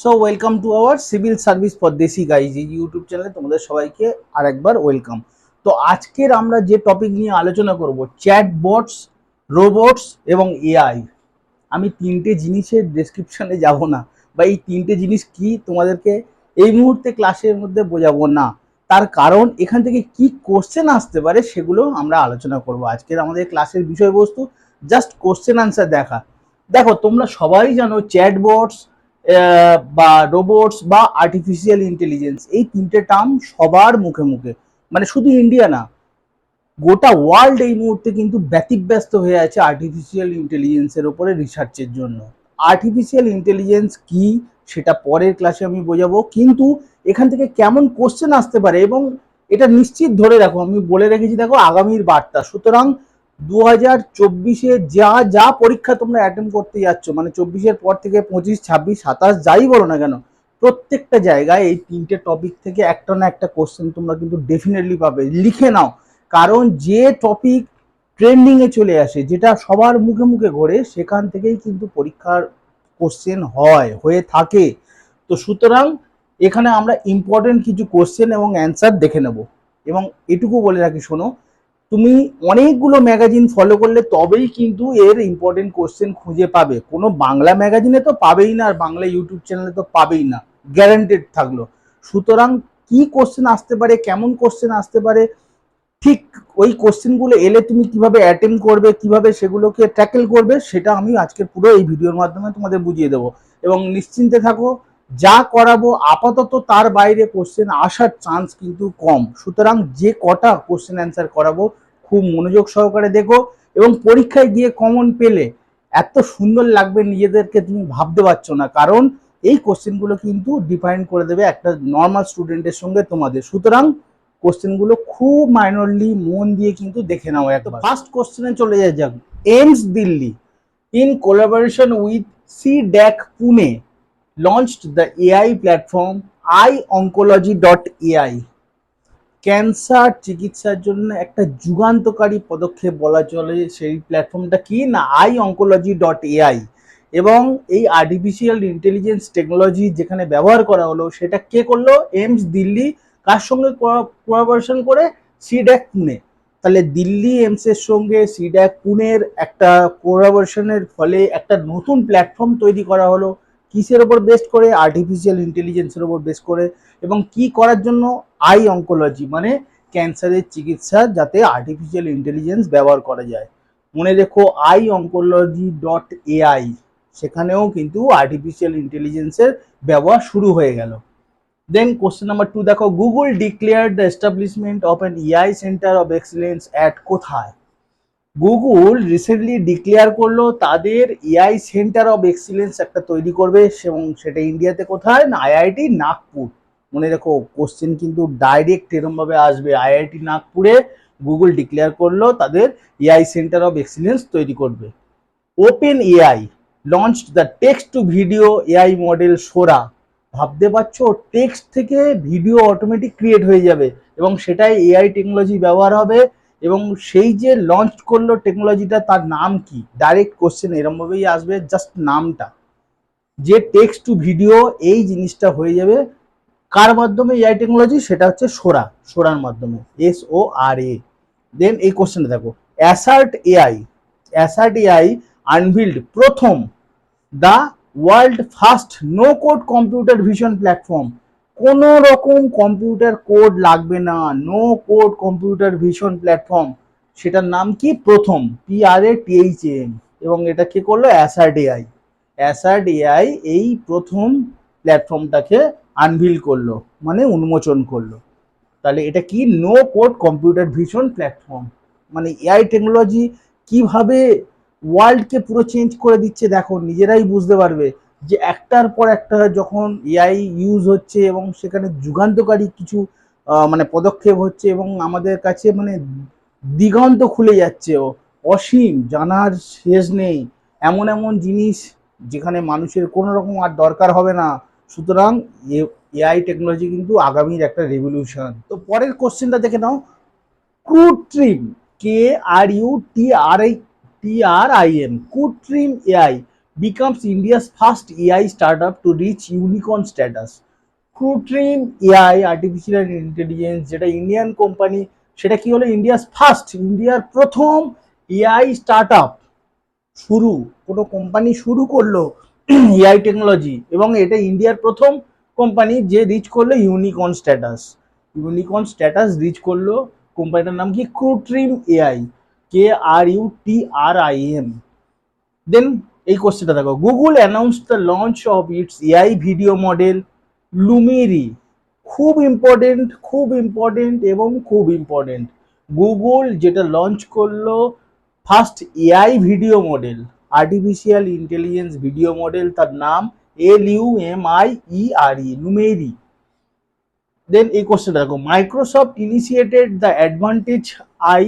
So welcome to our civil service পদ্দেশি guys এই YouTube চ্যানেলে তোমাদের সবাইকে আরেকবার ওয়েলকাম তো আজকের আমরা যে টপিক নিয়ে আলোচনা করব চ্যাট বটস রোবটস এবং এআই আমি তিনটে জিনিসের ডেসক্রিপশনে যাব না, বা এই তিনটে জিনিস কি তোমাদেরকে এই মুহূর্তে ক্লাসের মধ্যে বোঝাবো না। তার কারণ এখান থেকে কি কোশ্চেন আসতে পারে সেগুলো আমরা আলোচনা করব। আজকের আমাদের ক্লাসের বিষয়বস্তু জাস্ট কোশ্চেন আনসার দেখা। দেখো, তোমরা সবাই জানো চ্যাটবটস বা রোবটস বা আর্টিফিশিয়াল ইন্টেলিজেন্স এই তিনটে টার্ম সবার মুখে মুখে। মানে শুধু ইন্ডিয়া না, গোটা ওয়ার্ল্ড এই মুহূর্তে কিন্তু ব্যতিব্যস্ত হয়ে আছে আর্টিফিশিয়াল ইন্টেলিজেন্সের ওপরে রিসার্চের জন্য। আর্টিফিশিয়াল ইন্টেলিজেন্স কি, সেটা পরের ক্লাসে আমি বোঝাবো। কিন্তু এখান থেকে কেমন কোশ্চেন আসতে পারে এবং এটা নিশ্চিত ধরে রাখো, আমি বলে রেখেছি দেখো আগামীর বার্তা। সুতরাং দু হাজার চব্বিশে যা যা পরীক্ষা তোমরা অ্যাটেম্প করতে যাচ্ছ মানে চব্বিশের পর থেকে পঁচিশ, ছাব্বিশ, সাতাশ, যাই বলো না কেন, প্রত্যেকটা জায়গায় এই তিনটে টপিক থেকে একটা না একটা কোশ্চেন তোমরা কিন্তু ডেফিনেটলি পাবে। লিখে নাও, কারণ যে টপিক ট্রেন্ডিংয়ে চলে আসে, যেটা সবার মুখে মুখে ঘোরে, সেখান থেকেই কিন্তু পরীক্ষার কোশ্চেন হয়, হয়ে থাকে। তো সুতরাং এখানে আমরা ইম্পর্টেন্ট কিছু কোশ্চেন এবং অ্যান্সার দেখে নেব। এবং এটুকু বলে রাখি, শোনো তুমি অনেকগুলো ম্যাগাজিন ফলো করলে তবেই কিন্তু এর ইম্পর্টেন্ট কোশ্চেন খুঁজে পাবে। কোনো বাংলা ম্যাগাজিনে তো পাবেই না, আর বাংলা ইউটিউব চ্যানেলে তো পাবেই না গ্যারান্টেড থাকল। সুতরাং কি কোশ্চেন আসতে পারে, কেমন কোশ্চেন আসতে পারে, ঠিক ওই কোশ্চেনগুলো এলে তুমি কীভাবে অ্যাটেম্প করবে, কীভাবে সেগুলোকে ট্যাকেল করবে, সেটা আমি আজকের পুরো এই ভিডিওর মাধ্যমে তোমাদের বুঝিয়ে দেবো। এবং নিশ্চিন্তে থাকো যা করাবো আপাতত তার বাইরে কোশ্চেন আসার চান্স কিন্তু কম সুতরাং যে কটা কোশ্চেন অ্যান্সার করাবো খুব মনোযোগ সহকারে দেখো এবং পরীক্ষায় গিয়ে কমন পেলে এত সুন্দর লাগবে নিজেদেরকে তুমি ভাবতে পারছ না কারণ এই কোশ্চেনগুলো কিন্তু ডিফাইন করে দেবে একটা নর্মাল স্টুডেন্টের সঙ্গে তোমাদের সুতরাং কোশ্চেনগুলো খুব মাইনরলি মন দিয়ে কিন্তু দেখে নাও একটা ফার্স্ট কোশ্চেনে চলে যায় যাক AIIMS Delhi in collaboration with C DAC Pune launched the AI platform ioncology.ai cancer চিকিৎসার জন্য একটা যুগান্তকারী পদক্ষেপ বলা চলে সেই প্ল্যাটফর্মটা কি না? আই অঙ্কোলজি ডট এআই এবং এই আর্টিফিশিয়াল ইন্টেলিজেন্স টেকনোলজি যেখানে ব্যবহার করা হলো, সেটা কে করল? এমস দিল্লি। কার সঙ্গে কোলাবোরেশন করে? সিড্যাক পুনে। তাহলে দিল্লি এমসের সঙ্গে সিড্যাক পুনের একটা কোলাবোরেশনের ফলে একটা নতুন প্ল্যাটফর্ম তৈরি করা হলো। কিসের ওপর বেস্ট করে? আর্টিফিশিয়াল ইন্টেলিজেন্সের ওপর বেস্ট করে। এবং কি করার জন্য? আই অঙ্কোলজি মানে ক্যান্সারের চিকিৎসা যাতে আর্টিফিশিয়াল ইন্টেলিজেন্স ব্যবহার করা যায়। মনে রেখো আই অঙ্কোলজি ডট এআই সেখানেও কিন্তু আর্টিফিশিয়াল ইন্টেলিজেন্সের ব্যবহার শুরু হয়ে গেল। দেন কোশ্চেন নাম্বার টু দেখো Google declare the establishment of an AI centre of excellence at কোথায়? গুগল রিসেন্টলি ডিক্লেয়ার করল তাদের এআই সেন্টার অফ এক্সিলেন্স একটা তৈরি করবে এবং সেটা ইন্ডিয়াতে কোথায়? না আইআইটি নাগপুর। মনে রেখো কোশ্চেন কিন্তু ডাইরেক্ট এরমভাবে আসবে। আইআইটি নাগপুরে গুগল ডিক্লেয়ার করল তাদের এআই সেন্টার অফ এক্সিলেন্স তৈরি করবে। Open AI launch the text to video AI model Sora ভাবতে পারছ? টেক্সট থেকে ভিডিও অটোমেটিক ক্রিয়েট হয়ে যাবে এবং সেটাই এআই টেকনোলজি ব্যবহার হবে। এবং সেই যে লঞ্চ করল টেকনোলজিটা তার নাম কি? ডাইরেক্ট কোশ্চেন এরমভাবেই আসবে জাস্ট নামটা। যে টেক্সট টু ভিডিও এই জিনিসটা হয়ে যাবে। কার মাধ্যমে এআই টেকনোলজি সেটা হচ্ছে সোরা সোরার মাধ্যমে। এস ও আর এ দেন এই কোশ্চেনটা দেখো। Assert AI assert AI unveiled প্রথম the world first no code computer vision platform কোনো রকম কম্পিউটার কোড লাগবে না no code computer vision platform সেটার নাম কি? প্রথম P R A T H M এবং এটা কে করল? অ্যাসার্ড এআই অ্যাসার্ড এআই এই প্রথম প্ল্যাটফর্মটাকে আনভিল করল মানে উন্মোচন করল। তাহলে এটা কি? No code computer vision platform মানে এআই টেকনোলজি কীভাবে ওয়ার্ল্ডকে পুরো চেঞ্জ করে দিচ্ছে? দেখো, নিজেরাই বুঝতে পারবে। যে একটার পর একটা যখন এআই ইউজ হচ্ছে এবং সেখানে যুগান্তকারী কিছু মানে পদক্ষেপ হচ্ছে এবং আমাদের কাছে মানে দিগন্ত খুলে যাচ্ছে, ও অসীম, জানার শেষ নেই। এমন এমন জিনিস যেখানে মানুষের কোনো রকম আর দরকার হবে না। সুতরাং এআই টেকনোলজি কিন্তু আগামীর একটা রেভলিউশন তো পরের কোশ্চেনটা দেখে নাও। Krutrim K R U T R I T R I M Krutrim AI becomes India's first AI startup to reach unicorn status. Krutrim AI artificial intelligence যেটা ইন্ডিয়ান কোম্পানি সেটা কি হলো? ইন্ডিয়াস ফার্স্ট ইন্ডিয়ার প্রথম এআই স্টার্টআপ শুরু। কোনো company শুরু করল এআই টেকনোলজি এবং এটা ইন্ডিয়ার প্রথম কোম্পানি যে রিচ করল unicorn status unicorn status reach করল কোম্পানিটার নাম কি? Krutrim AI K R U T R I M then এই কোশ্চেনটা দেখো। Google announce the launch of its AI video model Lumiere খুব ইম্পর্টেন্ট খুব ইম্পর্টেন্ট এবং খুব ইম্পর্টেন্ট গুগল যেটা লঞ্চ করল first AI video model artificial intelligence video model তার নাম L U M I E R E Lumiere then এই কোশ্চেনটা দেখো Microsoft initiated the advantage I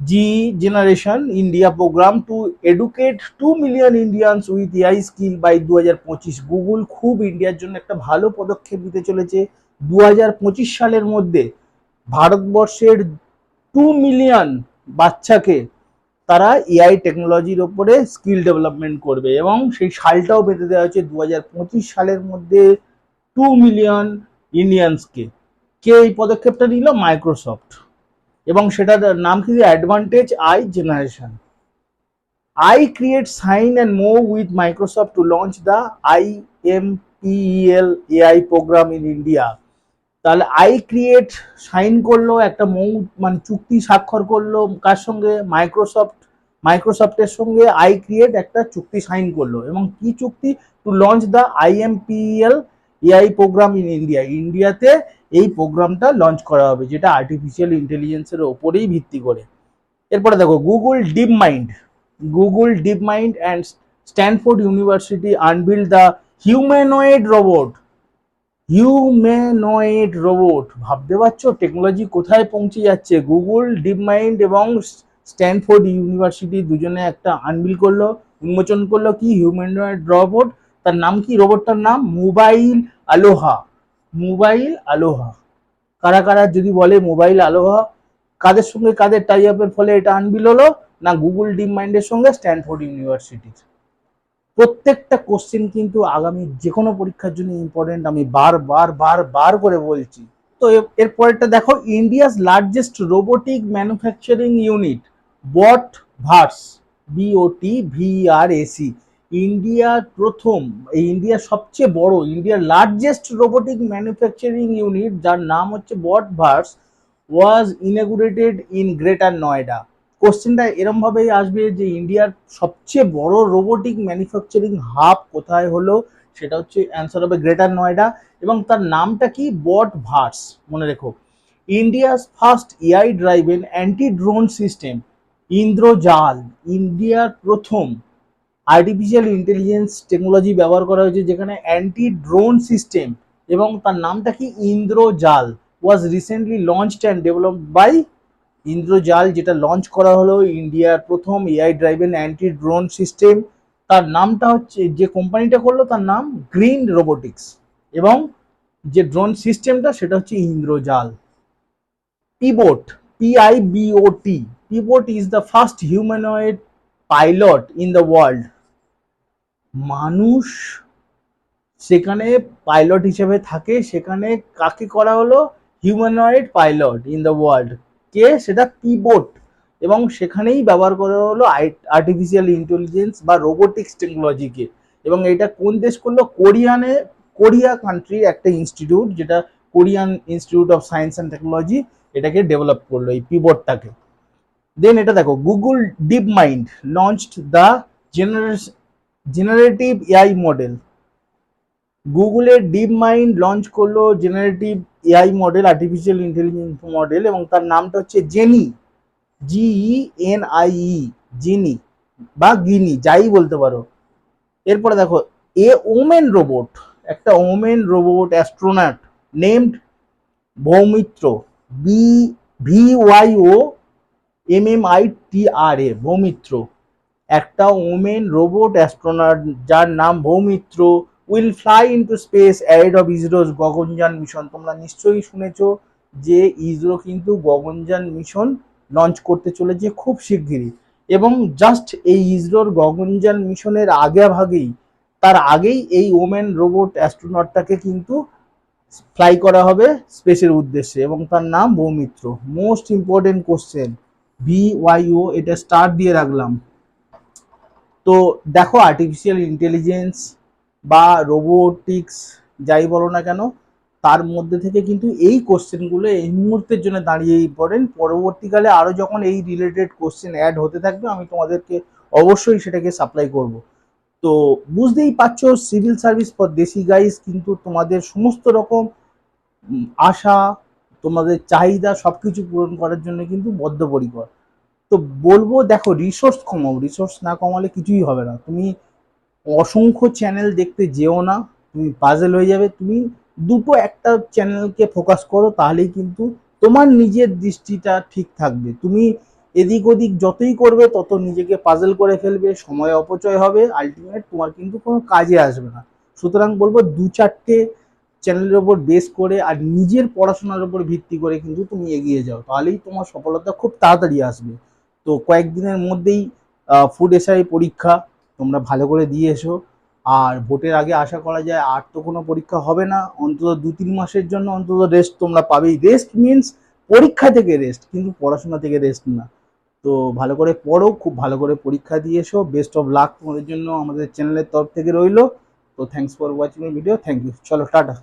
G generation India programme to educate two million Indians with AI skill by দু হাজার পঁচিশ Google খুব ইন্ডিয়ার জন্য একটা ভালো পদক্ষেপ নিতে চলেছে। দু হাজার পঁচিশ সালের মধ্যে ভারতবর্ষের টু মিলিয়ন বাচ্চাকে তারা এআই টেকনোলজির ওপরে স্কিল ডেভেলপমেন্ট করবে এবং সেই সালটাও বেঁধে দেওয়া হয়েছে দু হাজার পঁচিশ সালের মধ্যে টু মিলিয়ন ইন্ডিয়ানসকে কে। এই পদক্ষেপটা নিল? মাইক্রোসফট এবং সেটার নাম কি? Advantage I generation I create sign and move with Microsoft to launch the I M PL AI programme in India তাহলে আই ক্রিয়েট সাইন করল, একটা মৌ মানে চুক্তি স্বাক্ষর করল কার সঙ্গে? মাইক্রোসফট মাইক্রোসফটের সঙ্গে আই ক্রিয়েট একটা চুক্তি সাইন করল। এবং কি চুক্তি? To launch the I M IMPL AI programme in India ইন্ডিয়াতে এই প্রোগ্রামটা লঞ্চ করা হবে, যেটা আর্টিফিশিয়াল ইন্টেলিজেন্সের ওপরেই ভিত্তি করে। এরপরে দেখো Google DeepMind Google DeepMind and Stanford university unveil the humanoid robot humanoid robot ভাবতে পারছ? টেকনোলজি কোথায় পৌঁছে যাচ্ছে? গুগল ডিপ মাইন্ড এবং স্ট্যানফোর্ড ইউনিভার্সিটি দুজনে একটা আনবিল করল, উন্মোচন করল কি? হিউম্যানয়েড রোবট তার নাম কি? রোবটটার নাম মোবাইল আলোহা। মোবাইল আলোহা। কারা কারা যদি বলে মোবাইল আলোহা, কাদের সঙ্গে কাদের টাই আপের ফলে এটা আনবিল হলো? না গুগল ডিপ মাইন্ডের সঙ্গে স্ট্যানফোর্ড ইউনিভার্সিটির প্রত্যেকটা কোশ্চেন কিন্তু আগামী যে কোনো পরীক্ষার জন্য ইম্পর্টেন্ট আমি বার বার বার বার করে বলছি। তো এর পরেরটা দেখো India's largest robotic manufacturing unit BotVerse BOT VR SE ইন্ডিয়ার প্রথম, এই ইন্ডিয়ার সবচেয়ে বড়, ইন্ডিয়ার লার্জেস্ট রোবোটিক ম্যানুফ্যাকচারিং ইউনিট যার নাম হচ্ছে BotVerse was inaugurated in greater Noida কোশ্চেনটা এরমভাবেই আসবে যে ইন্ডিয়ার সবচেয়ে বড় রোবোটিক ম্যানুফ্যাকচারিং হাব কোথায় হলো, সেটা হচ্ছে অ্যান্সার হবে গ্রেটার নয়ডা এবং তার নামটা কি? বট ভার্স মনে রেখো। India's first AI driven anti drone system Indrajaal ইন্ডিয়ার প্রথম। আর্টিফিশিয়াল ইন্টেলিজেন্স টেকনোলজি ব্যবহার করা হয়েছে, যেখানে অ্যান্টি ড্রোন সিস্টেম এবং তার নামটা কি? Indrajaal was recently launched and developed by Indrajaal যেটা লঞ্চ করা হলো ইন্ডিয়ার প্রথম AI driven anti drone system তার নামটা হচ্ছে, যে কোম্পানিটা করল, তার নাম গ্রিন রোবোটিক্স এবং যে ড্রোন সিস্টেমটা সেটা হচ্ছে Indrajaal Pibot P I B O T Pibot is the first humanoid pilot in the world মানুষ সেখানে পাইলট হিসেবে থাকে, সেখানে কাকে করা হলো? Humanoid pilot in the world কে? সেটা পিবোট এবং সেখানেই ব্যবহার করা হলো আর্টিফিশিয়াল ইন্টেলিজেন্স বা রোবোটিক্স টেকনোলজিকে এবং এটা কোন দেশ করল? কোরিয়ানে, কোরিয়া কান্ট্রির একটা ইনস্টিটিউট যেটা Korean institute of science and technology এটাকে ডেভেলপ করল, এই পিবোটটাকে দেন এটা দেখো Google DeepMind launched the generative AI model গুগলের ডিপ মাইন্ড লঞ্চ করল generative AI model artificial intelligence model এবং তার নামটা হচ্ছে Genie G E N I E Genie বা গিনি যাই বলতে পারো। এরপরে দেখো এ ওমেন রোবট একটা woman robot astronaut named Vyommitra B V Y O M M I T R A Vyommitra একটা ওমেন রোবট অ্যাস্ট্রোনট যার নাম Vyommitra will fly into space ahead of ISRO's Gaganyaan mission তোমরা নিশ্চয়ই শুনেছ যে ইসরো কিন্তু Gaganyaan mission launch করতে চলেছে খুব শিগগিরই। এবং জাস্ট এই ইসরোর গগনযান মিশনের আগে ভাগেই, তার আগেই এই ওমেন রোবট অ্যাস্ট্রোনটটাকে কিন্তু ফ্লাই করা হবে স্পেসের উদ্দেশ্যে এবং তার নাম Vyommitra most important question B Y O এটা স্টার দিয়ে রাখলাম। তো দেখো আর্টিফিশিয়াল ইন্টেলিজেন্স বা রোবোটিক্স যাই বলো না কেন, তার মধ্যে থেকে কিন্তু এই কোশ্চেনগুলো এই মুহূর্তের জন্য দাঁড়িয়ে ইম্পর্টেন্ট পরবর্তীকালে আরও যখন এই রিলেটেড কোশ্চেন অ্যাড হতে থাকবে, আমি তোমাদেরকে অবশ্যই সেটাকে সাপ্লাই করব। তো বুঝতেই পারছ civil service for desi guys কিন্তু তোমাদের সমস্ত রকম আশা, তোমাদের চাহিদা সব কিছু পূরণ করার জন্য কিন্তু বদ্ধপরিকর। তো বলব, দেখো রিসোর্স কমাও। রিসোর্স না কমালে কিছুই হবে না। তুমি অসংখ্য চ্যানেল দেখতে যেও না, তুমি পাজেল হয়ে যাবে। তুমি দুটো একটা চ্যানেলকে ফোকাস করো, তাহলেই কিন্তু তোমার নিজের দৃষ্টিটা ঠিক থাকবে। তুমি এদিক ওদিক যতই করবে, তত নিজেকে পাজেল করে ফেলবে, সময় অপচয় হবে আলটিমেট তোমার কিন্তু কোনো কাজে আসবে না। সুতরাং বলব, দু চারটে চ্যানেলের ওপর বেস করে আর নিজের পড়াশোনার উপর ভিত্তি করে কিন্তু তুমি এগিয়ে যাও। তাহলেই তোমার সফলতা খুব তাড়াতাড়ি আসবে। তো কয়েকদিনের মধ্যেই ফুড এসআই পরীক্ষা তোমরা ভালো করে দিয়ে এসো। আর ভোটের আগে আশা করা যায় আর তো কোনো পরীক্ষা হবে না। অন্তত দু তিন মাসের জন্য অন্তত রেস্ট তোমরা পাবেই। রেস্ট মিনস পরীক্ষা থেকে রেস্ট কিন্তু পড়াশোনা থেকে রেস্ট না। তো ভালো করে পড়ো, খুব ভালো করে পরীক্ষা দিয়ে এসো। বেস্ট অফ লাক তোমাদের জন্য আমাদের চ্যানেলের তরফ থেকে রইল। তো thanks for watching video thank you চলো, টাটা।